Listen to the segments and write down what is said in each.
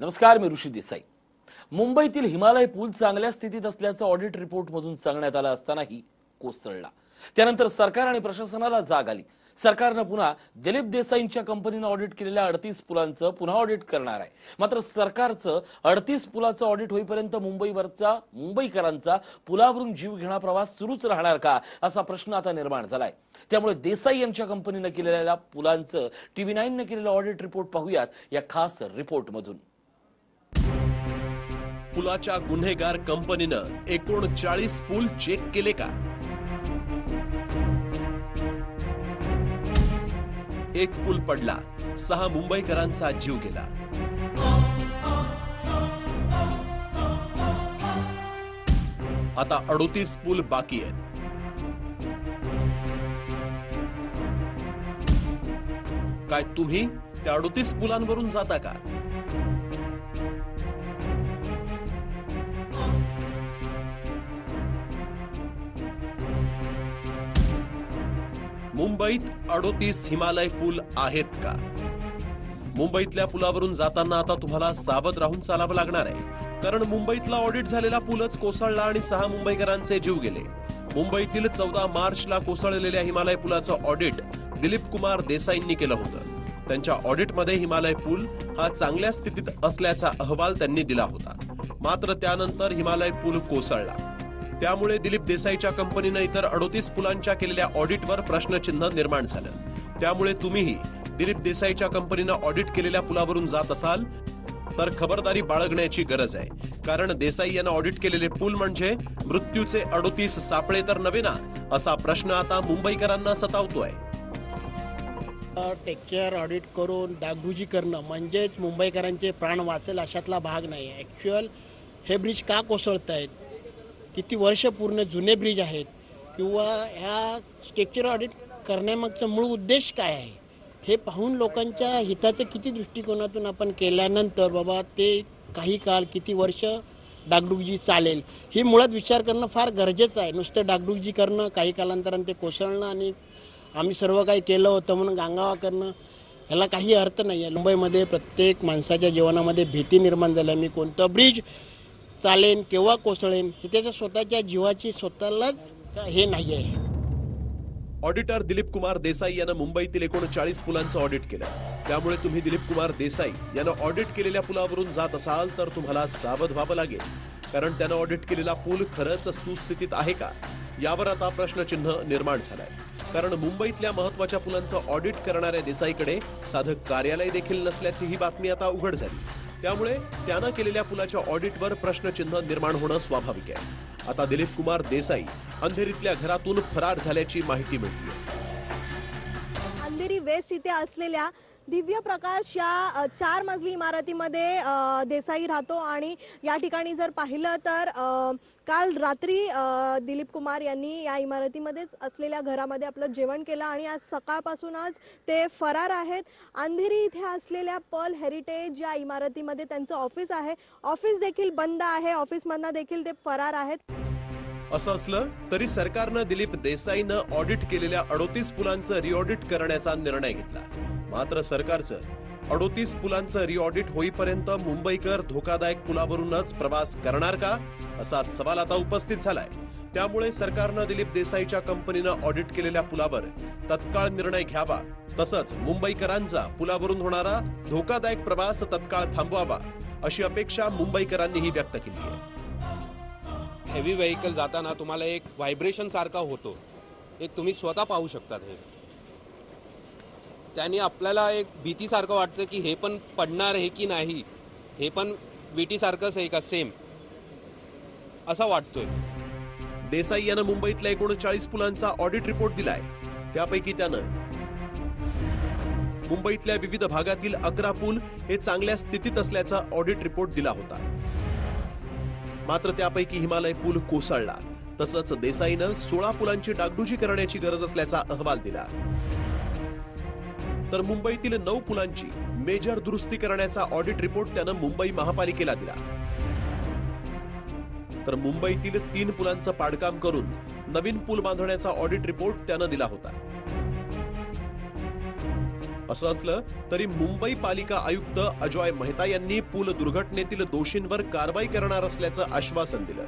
नमस्कार मी ऋषी देसाई. मुंबईतील हिमालय पूल चांगल्या स्थितीत असल्याचं ऑडिट रिपोर्टमधून सांगण्यात आलं असतानाही कोसळला. त्यानंतर सरकार आणि प्रशासनाला जाग आली. सरकारनं पुन्हा दिलीप देसाईंच्या कंपनीनं ऑडिट केलेल्या अडतीस पुलांचं पुन्हा ऑडिट करणार आहे. मात्र सरकारचं अडतीस पुलाचं ऑडिट होईपर्यंत मुंबईवरचा मुंबईकरांचा पुलावरून जीव घेणा प्रवास सुरूच राहणार का असा प्रश्न आता निर्माण झालाय. त्यामुळे देसाई यांच्या कंपनीनं केलेल्या पुलांचं टीव्ही नाईननं केलेलं ऑडिट रिपोर्ट पाहूयात या खास रिपोर्टमधून पुलाच्या गुन्हेगार कंपनीनं एकोणचाळीस पूल चेक केले का? एक पूल पडला. सहा मुंबईकरांचा जीव गेला. आता अडोतीस पूल बाकी आहेत. काय तुम्ही त्या अडोतीस पुलांवरून जाता का? मुंबईत अडोतीस हिमालय पूल आहेत का? मुंबईतल्या पुलावरून जाताना आता तुम्हाला सावध राहून चालावं लागणार आहे. कारण मुंबईतला ऑडिट झालेला पूलच कोसळला आणि सहा मुंबईकरांचे जीव गेले. मुंबईतील चौदा मार्चला कोसळलेल्या हिमालय पुलाचं ऑडिट दिलीप कुमार देसाईंनी केलं होतं. त्यांच्या ऑडिटमध्ये हिमालय पूल हा चांगल्या स्थितीत असल्याचा अहवाल त्यांनी दिला होता. मात्र त्यानंतर हिमालय पूल कोसळला. त्यामुळे दिलीप देसाईच्या कंपनीनं इतर अडोतीस पुलांच्या केलेल्या ऑडिटवर प्रश्नचिन्ह निर्माण झालं. त्यामुळे तुम्हीही दिलीप देसाईच्या कंपनीनं ऑडिट केलेल्या पुलावरून जात असाल तर खबरदारी बाळगण्याची गरज आहे. कारण देसाई यांना ऑडिट केलेले पूल म्हणजे मृत्यूचे अडोतीस सापळे तर नव्हे ना असा प्रश्न आता मुंबईकरांना सतावतोय. टेक्चर ऑडिट करून डागडुजी करणं म्हणजेच मुंबईकरांचे प्राण वाचेल अशातला भाग नाही. आहे ॲक्च्युअल हे ब्रिज का कोसळत आहेत किती वर्ष पूर्ण जुने ब्रिज आहेत किंवा ह्या स्ट्रक्चर ऑडिट करण्यामागचा मूळ उद्देश काय आहे? हे पाहून लोकांच्या हिताचं किती दृष्टिकोनातून आपण केल्यानंतर बाबा ते काही काळ किती वर्ष डागडुगजी चालेल? ही मुळात विचार करणं फार गरजेचं आहे. नुसतं डागडुगजी करणं काही कालांतराने ते कोसळणं आणि आम्ही सर्व काही केलं होतं म्हणून गांगावा करणं ह्याला काही अर्थ नाही आहे मुंबईमध्ये प्रत्येक माणसाच्या जीवनामध्ये भीती निर्माण झाली आहे. मी कोणतं ब्रिज चालेन केव्हा कोसळेन हे त्याच्या स्वतःच्या जीवाची स्वतःलाच हे नाही आहे ऑडिटर दिलीप कुमार देसाई यानं मुंबईतील एकोणचाळीस पुलांचं ऑडिट केलं. त्यामुळे तुम्ही दिलीप कुमार देसाई यानं ऑडिट केलेल्या पुलावरून जात असाल तर तुम्हाला सावध व्हावं लागेल. कारण त्यानं ऑडिट केलेला पूल खरंच सुस्थितीत आहे का? यावर आता प्रश्नचिन्ह निर्माण झालंय. कारण मुंबईतल्या महत्त्वाच्या पुलांचं ऑडिट करणाऱ्या देसाईकडे साधं कार्यालय देखील नसल्याची ही बातमी आता उघड झाली. त्यामुळे त्यानं केलेल्या पुलाच्या ऑडिटवर प्रश्नचिन्ह निर्माण होणं स्वाभाविक आहे. आता दिलीप कुमार देसाई अंधेरीतल्या घरातून फरार झाल्याची माहिती मिळते अंधेरी वेस्ट इथे असलेल्या दिव्य प्रकाश या चार मजली इमारतीमध्ये देसाई राहतो आणि या ठिकाणी जर पाहिलं तर काल रात्री दिलीप कुमार यांनी या इमारतीमध्येच असलेल्या घरामध्ये आपलं जेवण केलं आणि आज सकाळपासूनच ते फरार आहेत. अंधेरी इथे असलेल्या पर्ल हेरिटेज या इमारतीमध्ये त्यांचं ऑफिस आहे. ऑफिस देखील बंद आहे. ऑफिसमधनं देखील ते फरार आहेत. असं असलं तरी सरकारनं दिलीप देसाईनं ऑडिट केलेल्या अडोतीस पुलांचं रिऑडिट करण्याचा निर्णय घेतला. मात्र सरकारचं अडोतीस पुलांचं रिऑडिट होईपर्यंत मुंबईकर धोकादायक पुलावरूनच प्रवास करणार का? असा सवाल आता उपस्थित झालाय. त्यामुळे सरकारनं दिलीप देसाईच्या कंपनीनं ऑडिट केलेल्या पुलावर तत्काळ निर्णय घ्यावा. तसंच मुंबईकरांचा पुलावरून होणारा धोकादायक प्रवास तत्काळ थांबवावा अशी अपेक्षा मुंबईकरांनीही व्यक्त केली आहे. हेवी व्हेकल जाताना तुम्हाला एक व्हायब्रेशन सारखा होतो. एक तुम्ही स्वतः पाहू शकतात हे. त्याने आपल्याला एक भीतीसारखं वाटतं की हे पण पडणार आहे की नाही? हे पण विटीसारखंच आहे का? सेम असं वाटतोय. देसाई यानं मुंबईतल्या एकोणचाळीस पुलांचा ऑडिट रिपोर्ट दिलाय. त्यापैकी त्यानं मुंबईतल्या विविध भागातील अकरा पूल हे चांगल्या स्थितीत असल्याचा ऑडिट रिपोर्ट दिला होता. मात्र त्यापैकी हिमालय पूल कोसळला. तसंच देसाईनं सोळा पुलांची डागडुजी करण्याची गरज असल्याचा अहवाल दिला. तर मुंबईतील नऊ पुलांची मेजर दुरुस्ती करण्याचा ऑडिट रिपोर्ट त्यानं मुंबई महापालिकेला दिला. तर मुंबईतील तीन पुलांचं पाडकाम करून नवीन पूल बांधण्याचा ऑडिट रिपोर्ट त्यानं दिला होता. असं असलं तरी मुंबई पालिका आयुक्त अजॉय मेहता यांनी पूल दुर्घटनेतील दोषींवर कारवाई करणार असल्याचं आश्वासन दिलं.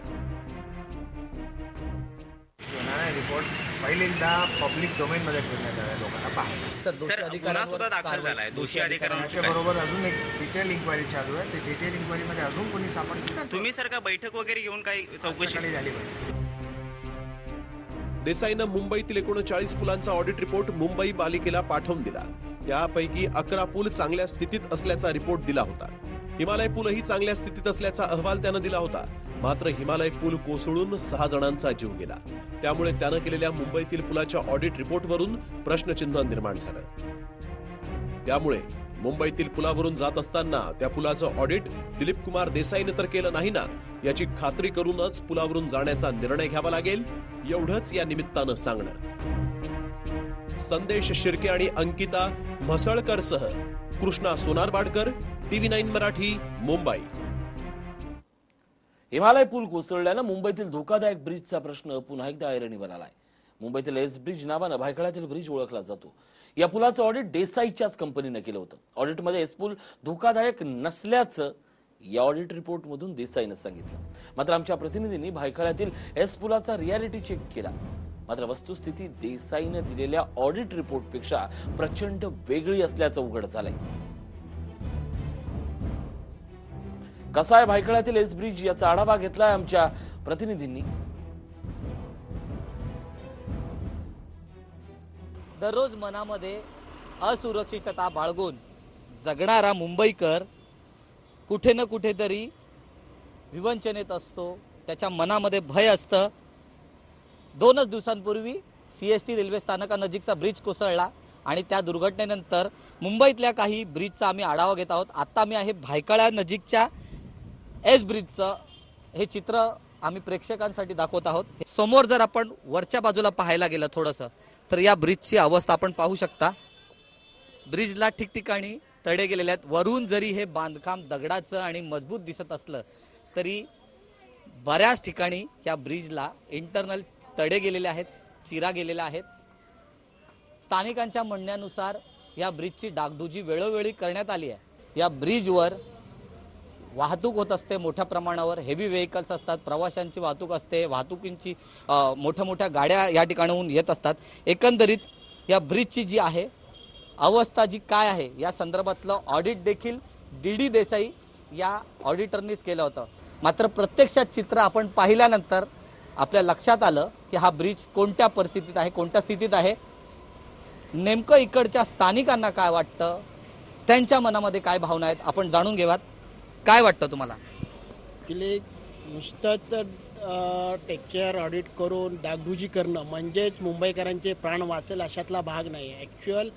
रिपोर्ट पहिल्यांदा पब्लिक डोमेन मध्ये ठेवण्यात आला लोकांना दोषी बरोबर अजून एक डिटेल इन्क्वायरी चालू आहे. ते डिटेल इन्क्वायरीमध्ये अजून कोणी सापडलं? तर तुम्ही सर का बैठक वगैरे घेऊन काही चौकशी झाली पाहिजे देसाईनं मुंबईतील एकोणचाळीस पुलांचा ऑडिट रिपोर्ट मुंबई पालिकेला पाठवून दिला. त्यापैकी अकरा पूल चांगल्या स्थितीत असल्याचा रिपोर्ट दिला होता. हिमालय पूलही चांगल्या स्थितीत असल्याचा अहवाल त्यानं दिला होता. मात्र हिमालय पूल कोसळून सहा जणांचा जीव गेला. त्यामुळे त्यानं केलेल्या मुंबईतील पुलाच्या ऑडिट रिपोर्टवरून प्रश्नचिन्ह निर्माण झालं. त्यामुळे मुंबईतील पुलावरून जात असताना त्या पुलाचं ऑडिट दिलीप कुमार देसाईने तर केलं नाही ना? याची खात्री करूनच पुलावरून जाण्याचा निर्णय घ्यावा लागेल एवढंच या निमित्तानं सांगणं. संदेश शिर्के आणि अंकिता म्हसळकर सह कृष्णा सोनारवाडकर टीव्ही नाईन मराठी मुंबई. हिमालय पूल कोसळल्यानं मुंबईतील धोकादायक ब्रिजचा प्रश्न पुन्हा एकदा ऐरणीवर आलाय. मुंबईतील एस ब्रिज नावानं भायखळ्यातील ब्रिज ओळखला जातो. या पुलाचं ऑडिट देसाईच्याच कंपनीनं केलं होतं. ऑडिटमध्ये एस पूल धोकादायक नसल्याचं या ऑडिट रिपोर्टमधून देसाईनं सांगितलं. मात्र आमच्या प्रतिनिधींनी भायखळ्यातील एस पुलाचा रियालिटी चेक केला. मात्र वस्तुस्थिती देसाईनं दिलेल्या ऑडिट रिपोर्टपेक्षा प्रचंड वेगळी असल्याचं उघड झालंय. कसा आहे भायखळ्यातील एस ब्रिज याचा आढावा घेतलाय आमच्या प्रतिनिधींनी. दररोज मनामध्ये असुरक्षितता बाळगून जगणारा मुंबईकर कुठे ना कुठेतरी विवंचनेत असतो. त्याच्या मनामध्ये भय असतं. दोनच दिवसांपूर्वी सी एस टी रेल्वे स्थानकानजीकचा ब्रिज कोसळला आणि त्या दुर्घटनेनंतर मुंबईतल्या काही ब्रिजचा आम्ही आढावा घेत आहोत. आत्ता मी आहे भायकळा नजीकच्या एस ब्रिजचं हे चित्र आम्ही प्रेक्षकांसाठी दाखवत आहोत. समोर जर आपण वरच्या बाजूला पाहायला गेलं थोडंसं तर या ब्रिजची अवस्था आपण पाहू शकता. ब्रिजला ठिकठिकाणी तडे गेलेले आहेत. वरून जरी हे बांधकाम दगडाचं आणि मजबूत दिसत असलं तरी बऱ्याच ठिकाणी या ब्रिजला इंटरनल तडे गेलेले आहेत चिरा गेलेल्या आहेत स्थानिकांच्या म्हणण्यानुसार या ब्रिजची डागडुजी वेळोवेळी करण्यात आली आहे. या ब्रिजवर वाहतूक होत असते मोठ्या प्रमाणावर हेवी व्हेकल्स असतात प्रवाशांची वाहतूक असते वाहतुकींची मोठ्या मोठ्या गाड्या या ठिकाणाहून येत असतात. एकंदरीत या ब्रिजची जी आहे अवस्था जी काय आहे या संदर्भातलं ऑडिट देखील डी डी देसाई या ऑडिटरनीच केलं होतं. मात्र प्रत्यक्षात चित्र आपण पाहिल्यानंतर आपल्या लक्षात आलं की हा ब्रिज कोणत्या परिस्थितीत आहे कोणत्या स्थितीत आहे? नेमकं इकडच्या स्थानिकांना काय वाटतं? त्यांच्या मनामध्ये काय भावना आहेत? आपण जाणून घेऊयात. काय वाटतं तुम्हाला? तिले नुसतंच टेक्चर ऑडिट करून डागडुजी करणं म्हणजेच मुंबईकरांचे प्राण वाचेल अशातला भाग नाही. आहे ॲक्च्युअल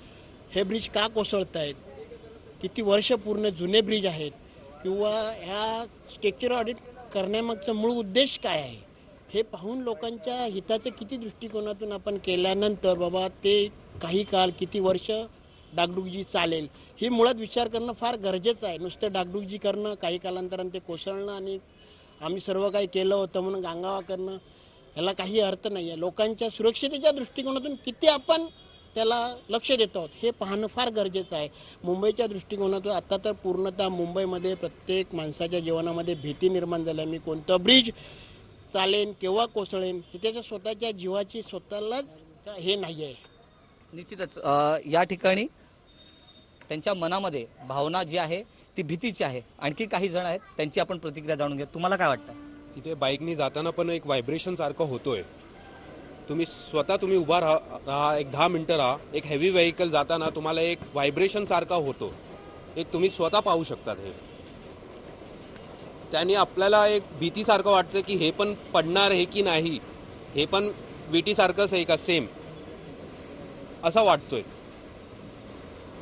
हे ब्रिज का कोसळत आहेत किती वर्ष पूर्ण जुने ब्रिज आहेत? किंवा ह्या स्ट्रक्चर ऑडिट करण्यामागचा मूळ उद्देश काय आहे? हे पाहून लोकांच्या हिताच्या किती दृष्टिकोनातून आपण केल्यानंतर बाबा ते काही काळ किती वर्ष डागडुगजी चालेल. ही मुळात विचार करणं फार गरजेचं आहे. नुसतं डागडुगजी करणं काही कालांतराने ते कोसळणं आणि आम्ही सर्व काही केलं होतं म्हणून गांगावा करणं ह्याला काही अर्थ नाही आहे लोकांच्या सुरक्षितेच्या दृष्टिकोनातून किती आपण त्याला लक्ष देतो आहोत हे पाहणं फार गरजेचं आहे. मुंबईच्या दृष्टिकोनातून आता तर पूर्णतः मुंबईमध्ये प्रत्येक माणसाच्या जीवनामध्ये भीती निर्माण झाली आहे. मी कोणतं ब्रिज चालेन केव्हा कोसळेन हे त्याच्या स्वतःच्या जीवाची स्वतःलाच हे नाही आहे निश्चितच या ठिकाणी त्यांच्या मनामध्ये भावना जी आहे ती भीतीची आहे. आणखी काही जण आहेत त्यांची आपण प्रतिक्रिया जाणून घ्या तुम्हाला काय वाटतं? तिथे बाईकनी जाताना पण एक व्हायब्रेशन सारखं होतोय. तुम्ही स्वतः तुम्ही उभा राहा राहा एक दहा मिनटं राहा. एक हेवी व्हेकल जाताना तुम्हाला एक व्हायब्रेशन सारखा होतो. एक तुम्ही स्वतः पाहू शकतात हे. त्याने आपल्याला एक भीतीसारखं वाटतं की हे पण पडणार आहे की नाही? हे पण विटीसारखंच आहे का? सेम असं वाटतोय.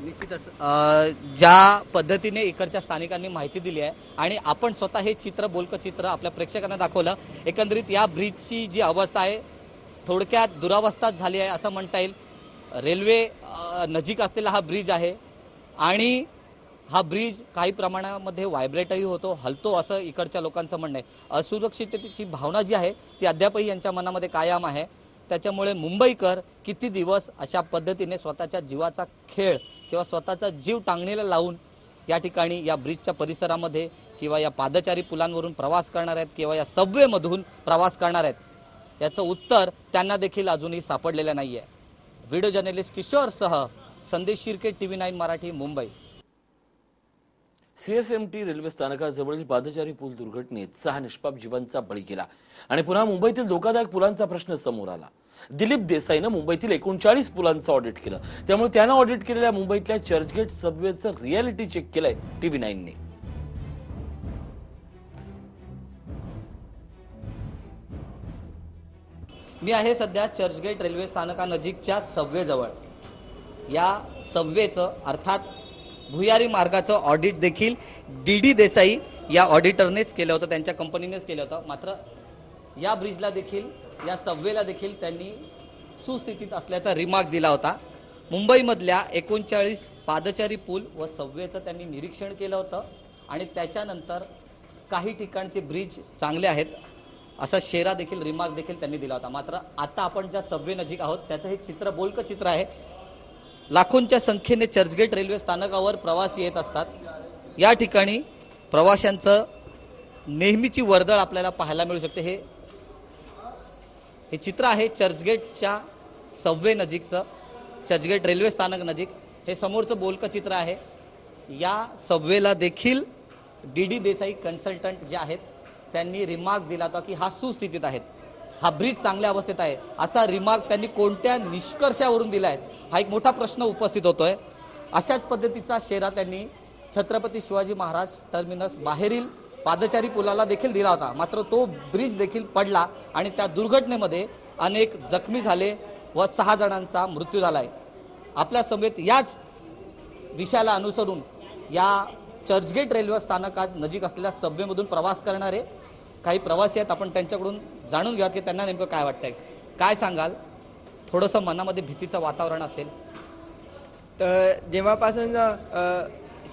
निश्चितच. ज्या पद्धतीने इकडच्या स्थानिकांनी माहिती दिली आहे आणि आपण स्वतः हे चित्र बोलकं चित्र आपल्या प्रेक्षकांना दाखवलं एकंदरीत या ब्रिजची जी अवस्था आहे थोडक्यात दुरावस्थाच झाली आहे असं म्हणता येईल. रेल्वे नजीक असलेला हा ब्रिज आहे आणि हा ब्रिज काही प्रमाणामध्ये व्हायब्रेटही होतो हलतो असं इकडच्या लोकांचं म्हणणं आहे. असुरक्षिततेची भावना जी आहे ती अद्यापही यांच्या मनामध्ये कायम आहे. त्याच्यामुळे मुंबईकर किती दिवस अशा पद्धतीने स्वतःच्या जीवाचा खेळ किंवा स्वतःचा जीव टांगणीला लावून या ठिकाणी या ब्रिजच्या परिसरामध्ये किंवा या पादचारी पुलांवरून प्रवास करणार आहेत किंवा या सबवेमधून प्रवास करणार आहेत याचं उत्तर त्यांना देखील अजूनही सापडलेलं नाही आहे video journalist किशोरसह Sandesh Shirke T V nine Marathi Mumbai. CSMT railway स्थानकाजवळील पादचारी पूल दुर्घटनेत सहा निष्पाप जीवांचा बळी गेला आणि पुन्हा मुंबईतील धोकादायक पुलांचा प्रश्न समोर आला. दिलीप देसाईनं मुंबईतील एकोणचाळीस पुलांचं ऑडिट केलं. त्यामुळे त्यानं ऑडिट केलेल्या मुंबईतल्या चर्चगेट सबवेचं रियालिटी चेक केलंय टीव्ही नाईनने. मी आहे सध्या चर्चगेट रेल्वे स्थानकानजीकच्या सबवेजवळ या सबवेचं अर्थात भुयारी मार्गाचं ऑडिट देखील डी डी देसाई या ऑडिटरनेच केलं होतं त्यांच्या कंपनीनेच केलं होतं. मात्र या ब्रिजला देखील या सबवेला देखील त्यांनी सुस्थितीत असल्याचा रिमार्क दिला होता. मुंबईमधल्या एकोणचाळीस पादचारी पूल व सबवेचं त्यांनी निरीक्षण केलं होतं आणि त्याच्यानंतर काही ठिकाणचे ब्रिज चांगले आहेत असा शेरा देखील रिमार्क देखील त्यांनी दिला होता. मात्र आता आपण ज्या सबवे नजीक आहोत त्याचं हे चित्र बोलकं चित्र आहे. लाखोंच्या संख्येने चर्चगेट रेल्वे स्थानकावर प्रवासी येत असतात. या ठिकाणी प्रवाशांचं नेहमीची वर्दळ आपल्याला पाहायला मिळू शकते. हे हे चित्र आहे चर्चगेटच्या सबवे नजीकचं चर्चगेट रेल्वे स्थानक नजीक. हे समोरचं बोलकं चित्र आहे. या सबवेला देखील डी डी देसाई कन्सल्टंट जे आहेत त्यांनी रिमार्क दिला होता की हा सुस्थितीत आहेत. हा ब्रिज चांगल्या अवस्थेत आहे. असा रिमार्क त्यांनी कोणत्या निष्कर्षावरून दिला आहे हा एक मोठा प्रश्न उपस्थित होतो आहे अशाच पद्धतीचा शेरा त्यांनी छत्रपती शिवाजी महाराज टर्मिनस बाहेरील पादचारी पुलाला देखील दिला होता. मात्र तो ब्रिज देखील पडला आणि त्या दुर्घटनेमध्ये अनेक जखमी झाले व सहा जणांचा मृत्यू झालाय. आपल्या समेत याच विषयाला अनुसरून या चर्चगेट रेल्वे स्थानकात नजीक असलेल्या सबवेमधून प्रवास करणारे काही प्रवासी आहेत. आपण त्यांच्याकडून जाणून घ्या की त्यांना नेमकं काय वाटतंय. काय सांगाल? थोडंसं मनामध्ये भीतीचं वातावरण असेल. तर जेव्हापासून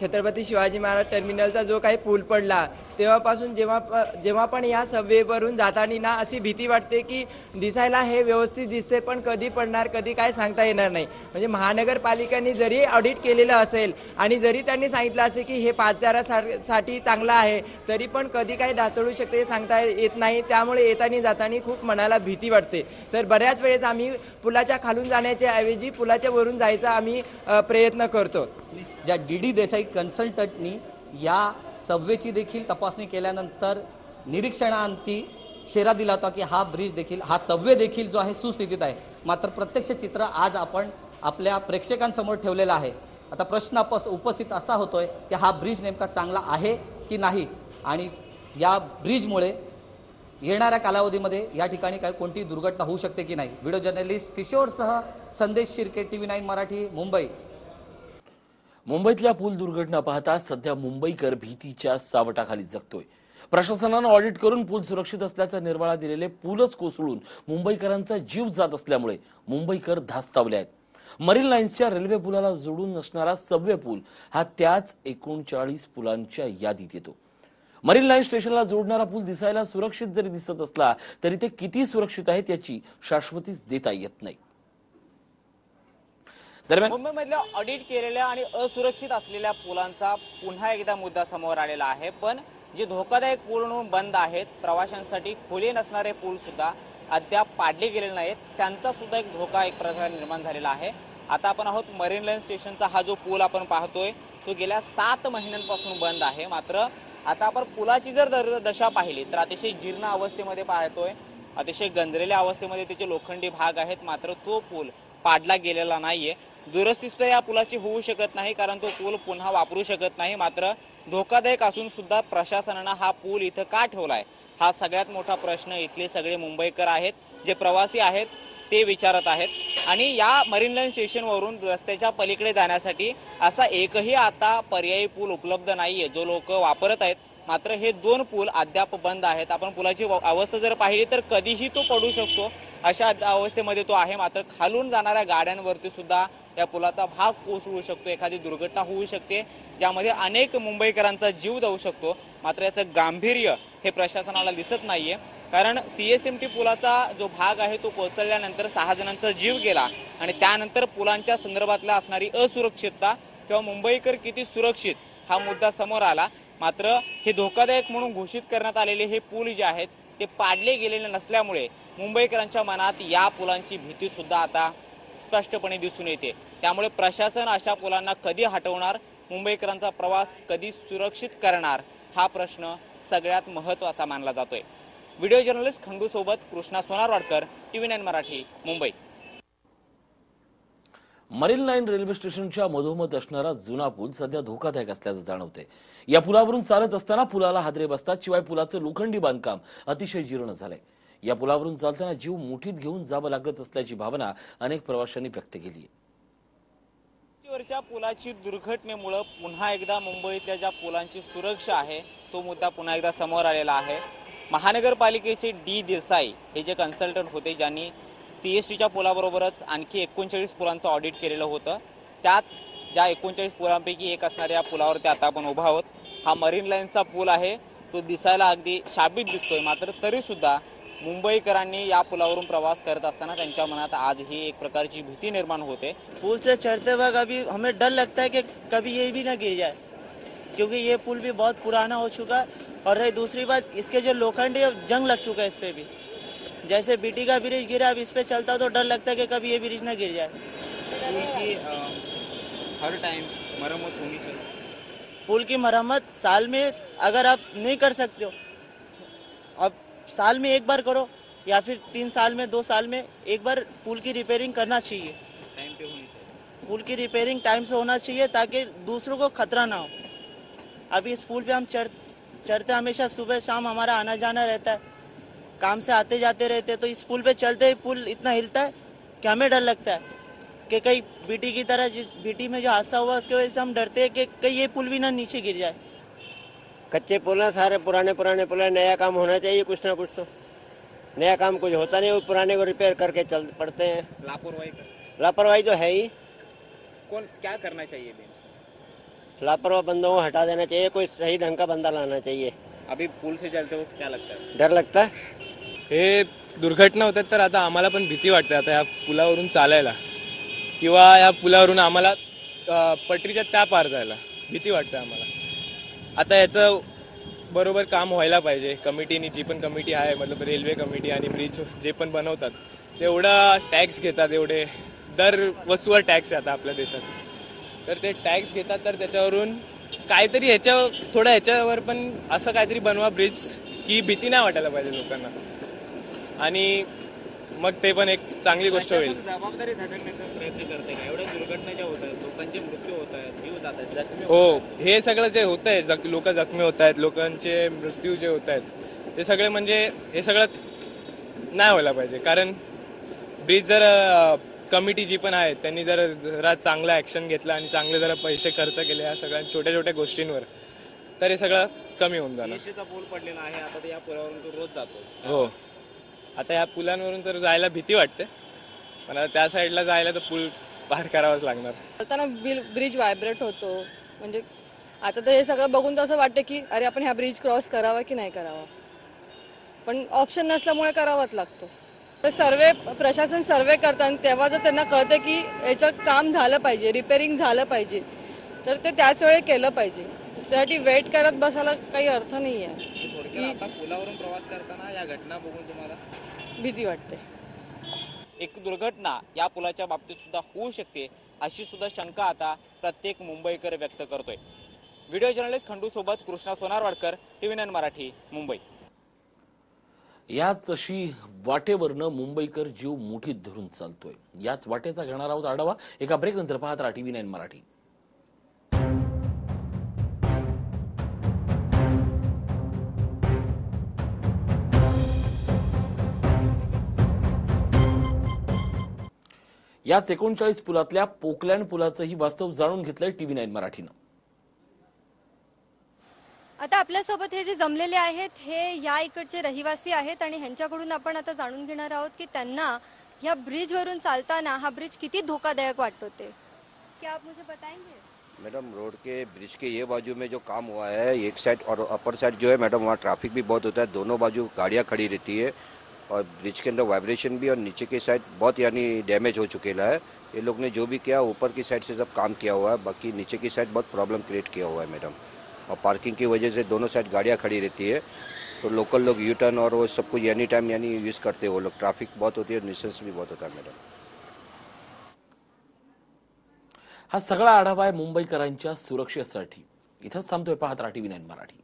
छत्रपती शिवाजी महाराज टर्मिनलचा जो काही पूल पडला तेव्हापासून जेव्हा प- जेव्हा पण या सबवेवरून जाताना ना अशी भीती वाटते की दिसायला हे व्यवस्थित दिसते पण कधी पडणार कधी काय सांगता येणार नाही. म्हणजे महानगरपालिकांनी जरी ऑडिट केलेलं असेल आणि जरी त्यांनी सांगितलं असेल की हे पाचजारासाठी चांगलं आहे तरी पण कधी काय ढासळू शकते हे सांगता येत नाही. त्यामुळे येताना जाताना खूप मनाला भीती वाटते. तर बऱ्याच वेळेस आम्ही पुलाच्या खालून जाण्याच्या ऐवजी पुलाच्या वरून जायचा आम्ही प्रयत्न करतो. ज्या डी डी देसाई कन्सल्टंटनी या सबवेची देखील तपासणी केल्यानंतर निरीक्षणाअंती शेरा दिला होता की हा ब्रिज देखील हा सबवे देखील जो आहे सुस्थितीत आहे. मात्र प्रत्यक्ष चित्र आज आपण आपल्या प्रेक्षकांसमोर ठेवलेलं आहे. आता प्रश्न उपस्थित असा होतोय की हा ब्रिज नेमका चांगला आहे की नाही? आणि या ब्रिजमुळे येणाऱ्या कालावधीमध्ये या ठिकाणी काय कोणती दुर्घटना होऊ शकते की नाही? Video journalist किशोरसह Sandesh Shirke T V nine Marathi Mumbai. मुंबईतल्या पूल दुर्घटना पाहता सध्या मुंबईकर भीतीच्या सावटाखाली जगतोय. प्रशासनानं ऑडिट करून पूल सुरक्षित असल्याचा निर्वाळा दिलेले पूलच कोसळून मुंबईकरांचा जीव जात असल्यामुळे मुंबईकर धास्तावले आहेत. मरीन लाईन्सच्या रेल्वे पुलाला जोडून असणारा सबवे पूल हा त्याच एकोणचाळीस पुलांच्या यादीत येतो. मरीन लाईन स्टेशनला जोडणारा पूल दिसायला सुरक्षित जरी दिसत असला तरी ते किती सुरक्षित आहेत याची शाश्वतीच देता येत नाही. दरम्यान? मुंबईमधल्या ऑडिट केलेल्या आणि असुरक्षित असलेल्या पुलांचा पुन्हा एकदा मुद्दा समोर आलेला आहे. पण जे धोकादायक पूल म्हणून बंद आहेत प्रवाशांसाठी खुले नसणारे पूल सुद्धा अद्याप पाडले गेलेले नाहीत. त्यांचा सुद्धा एक धोका एक प्रकारे निर्माण झालेला आहे. आता आपण आहोत मरीन लाईन स्टेशनचा हा जो पूल आपण पाहतोय तो गेल्या सात महिन्यांपासून बंद आहे. मात्र आता आपण पुलाची जर दशा पाहिली तर अतिशय जीर्ण अवस्थेमध्ये पाहतोय. अतिशय गंजलेल्या अवस्थेमध्ये त्याचे लोखंडी भाग आहेत मात्र तो पूल पाडला गेलेला नाहीये. दुरुस्ती या पुलाची होऊ शकत नाही कारण तो पूल पुन्हा वापरू शकत नाही. मात्र धोकादायक असून सुद्धा प्रशासनानं हा पूल इथं का ठेवलाय? हा सगळ्यात मोठा प्रश्न इथले सगळे मुंबईकर आहेत जे प्रवासी आहेत ते विचारत आहेत. आणि या मरीन लाईन स्टेशनवरून रस्त्याच्या पलीकडे जाण्यासाठी असा एकही आता पर्यायी पूल उपलब्ध नाही आहे जो लोक वापरत आहेत. मात्र हे दोन पूल अद्याप बंद आहेत. आपण पुलाची अवस्था जर पाहिली तर कधीही तो पडू शकतो. अशा अवस्थेमध्ये तो आहे. मात्र खालून जाणाऱ्या गाड्यांवरती सुद्धा या पुलाचा भाग कोसळू शकतो एखादी दुर्घटना होऊ शकते ज्यामध्ये अनेक मुंबईकरांचा जीव जाऊ शकतो. मात्र याचं गांभीर्य हे प्रशासनाला दिसत नाहीये. कारण सी एस एम टी पुलाचा जो भाग आहे तो कोसळल्यानंतर सहा जणांचा जीव गेला आणि त्यानंतर पुलांच्या संदर्भातल्या असणारी असुरक्षितता किंवा मुंबईकर किती सुरक्षित हा मुद्दा समोर आला. मात्र हे धोकादायक म्हणून घोषित करण्यात आलेले हे पूल जे आहेत ते पाडले गेलेले नसल्यामुळे मुंबईकरांच्या मनात या पुलांची भीती सुद्धा आता स्पष्टपणे दिसून येते. त्यामुळे प्रशासन अशा पुलांना कधी हटवणार मुंबईकरांचा प्रवास कधी सुरक्षित करणार हा प्रश्न सगळ्यात महत्त्वाचा मानला जातोय. व्हिडिओ जर्नलिस्ट खंडू सोबत Krishna Sonarwadkar TV nine Marathi Mumbai. Marine line railway स्टेशनच्या मधोमध असणारा जुना पूल सध्या धोकादायक असल्याचं जाणवते या पुलावरून चालत असताना पुलाला हादरे बसतात शिवाय पुलाचं लोखंडी बांधकाम अतिशय जीर्ण झालंय. या पुलावरून चालताना जीव मुठीत घेऊन जावं लागत असल्याची भावना अनेक प्रवाशांनी व्यक्त केली. आहे वरच्या पुलाची दुर्घटनेमुळं पुन्हा एकदा मुंबईतल्या ज्या पुलांची सुरक्षा आहे तो मुद्दा पुन्हा एकदा समोर आलेला आहे. महानगरपालिकेचे डी देसाई हे जे कन्सल्टंट होते ज्यांनी सी एस टीच्या पुलाबरोबरच आणखी एकोणचाळीस पुलांचं ऑडिट केलेलं होतं त्याच ज्या एकोणचाळीस पुलांपैकी एक असणाऱ्या या पुलावरती आता आपण उभा आहोत. हा मरीन लाईनचा पूल आहे तो दिसायला अगदी शाबित दिसतोय मात्र तरी सुद्धा मुंबईकरांनी या पुलावरून प्रवास करत असताना त्यांच्या मनात आजही एक प्रकारची भीती निर्माण होते. पुल से चढ़ते वक्त अभी हमें डर लगता है कि कभी ये भी ना गिर जाए क्योंकि ये पुल भी बहुत पुराना हो चुका है। और रही दूसरी बात इसके जो लोखंड है जंग लग चुका है इस पे भी। जैसे बीटी का ब्रिज गिरा अब इस पे चलता तो डर लगता है कि कभी ये ब्रिज ना गिर जाए। पुल की हर टाइम मरम्मत होनी चाहिए। पुल की मरम्मत साल में अगर आप नहीं कर सकते हो साल में एक बार करो या फिर तीन साल में दो साल में एक बार पुल की रिपेयरिंग करना चाहिए। टाइम पे होनी चाहिए। पुल की रिपेयरिंग टाइम से होना चाहिए ताकि दूसरों को खतरा ना हो। अभी इस पुल पे हम चढ़ चढ़ते हमेशा सुबह शाम हमारा आना जाना रहता है। काम से आते जाते रहते हैं तो इस पुल पे चलते ही पुल इतना हिलता है कि हमें डर लगता है कि कहीं बीटी की तरह जिस बीटी में जो हादसा हुआ उसकी वजह से हम डरते हैं कि कहीं ये पुल भी ना नीचे गिर जाए। कच्चे पुल ना सारे पुराने पुराने पुल हैं, नया काम होना चाहिए कुछ ना कुछ तो। नया काम कुछ होता नहीं वो पुराने को रिपेयर करके चल पड़ते हैं। लापरवाही लापरवाही तो है ही। कौन क्या करना चाहिए लापरवाह बंदों को हटा देना चाहिए कोई सही ढंग का बंदा लाना चाहिए। अभी पुल से चलते वक्त क्या लगता है? डर लगता है? हे दुर्घटना होतात तर आता आम्हाला पण भीती वाटते आता या पुलावरून चालायला. किंवा या पुलावरून आम्हाला अ, पटरीच्या त्या पार जायला. भीती वाटते आम्हाला. आता याचं बरोबर काम व्हायला पाहिजे. कमिटीनी जी पण कमिटी आहे मतलब रेल्वे कमिटी आणि ब्रिज जे पण बनवतात तेवढा टॅक्स घेतात एवढे. दर वस्तूवर टॅक्स आहे आता आपल्या देशात. तर ते टॅक्स घेतात तर त्याच्यावरून काहीतरी ह्याच्या थोडं ह्याच्यावर पण असं काहीतरी बनवा ब्रिज की भीती नाही वाटायला पाहिजे लोकांना. आणि मग ते पण एक चांगली गोष्ट होईल. जबाबदारी झटकण्याचा प्रयत्न करते का? एवढ्या दुर्घटना ज्या होत आहेत लोकांचे मृत्यू होत आहेत हो. हे सगळं जे होत आहे जख लोक जखमी होत आहेत लोकांचे मृत्यू जे होत आहेत ते सगळे म्हणजे हे सगळं नाही व्हायला पाहिजे. कारण ब्रिज जर कमिटी जी पण आहे त्यांनी जर जरा चांगलं ऍक्शन घेतलं आणि चांगले जरा पैसे खर्च केले या सगळ्या छोट्या छोट्या गोष्टींवर तर हे सगळं कमी होऊन जाणार. पूल पडलेला आहे आता ते या पुलावरून तो रोज जातो. हो. आता या पुलांवरून तर जायला भीती वाटते पण आता त्या साईडला जायला तर पूल पार करावाच लागणार. चालताना बिल ब्रिज व्हायब्रेट होतो. म्हणजे आता तर हे सगळं बघून तर असं वाटतं की अरे आपण ह्या ब्रिज क्रॉस करावा की नाही करावा? पण ऑप्शन नसल्यामुळे करावाच लागतो. तर सर्वे प्रशासन सर्वे करतात तेव्हा जर त्यांना कळतं की याचं काम झालं पाहिजे रिपेअरिंग झालं पाहिजे तर ते त्याच वेळी केलं पाहिजे. त्यासाठी वेट करत बसायला काही अर्थ नाही आहे पुलावरून प्रवास करताना या घटना बघून तुम्हाला? भीती वाटते. एक दुर्घटना या पुलाच्या बाबतीत सुद्धा होऊ शकते अशी सुद्धा शंका आता प्रत्येक मुंबईकर व्यक्त करतोय. व्हिडिओ जर्नलिस्ट खंडू सोबत कृष्णा सोनारवाडकर टीव्ही नाईन मराठी मुंबई. याच अशी वाटेवरनं मुंबईकर जीव मुठीत धरून चालतोय. याच वाटेचा घेणार आहोत आढावा. एका ब्रेक नंतर पाहत राहा टीव्ही नाईन मराठी. याच एकोणचाळीस पुलातल्या पोकलँड पुलाचंही वास्तव जाणून घेतलंय टीव्ही नाईन मराठीनं. आता आपल्यासोबत हे जे जमलेले आहेत हे या इकडचे रहिवासी आहेत आणि ह्यांच्याकडून आपण आता जाणून घेणार आहोत की त्यांना या ब्रिजवरून चालताना हा ब्रिज किती धोकादायक वाटतो ते क्या आप मुझे बताएंगे? मैडम रोड के ब्रिज के ये बाजू में जो काम हुआ है एक साइड और अपर साइड जो है मैडम वहाँ ट्रैफिक भी बहुत होता है दोनों बाजू गाड़ियाँ खड़ी रहती है। और ब्रिज के अंदर वाइब्रेशन भी और नीचे की साइड बहुत यानी डैमेज हो चुकेला है। ये लोग ने जो भी किया, ऊपर की साइड से सब काम किया हुआ है, बाकी नीचे की साइड बहुत प्रॉब्लम क्रिएट किया हुआ है मैडम। और पार्किंग की वजह से दोनों साइड गाड़ियाँ खड़ी रहती है तो लोकल लोग यू टर्न और वो सब कुछ एनी टाइम यानी यूज़ करते हैं वो लोग। ट्रैफ़िक बहुत होती है और निसेंस भी बहुत होता है मैडम। हा सगळा आढावा आहे मुंबईकरांच्या सुरक्षेसाठी. इथंच थांबतोय पाहत राहा टीव्ही मराठी.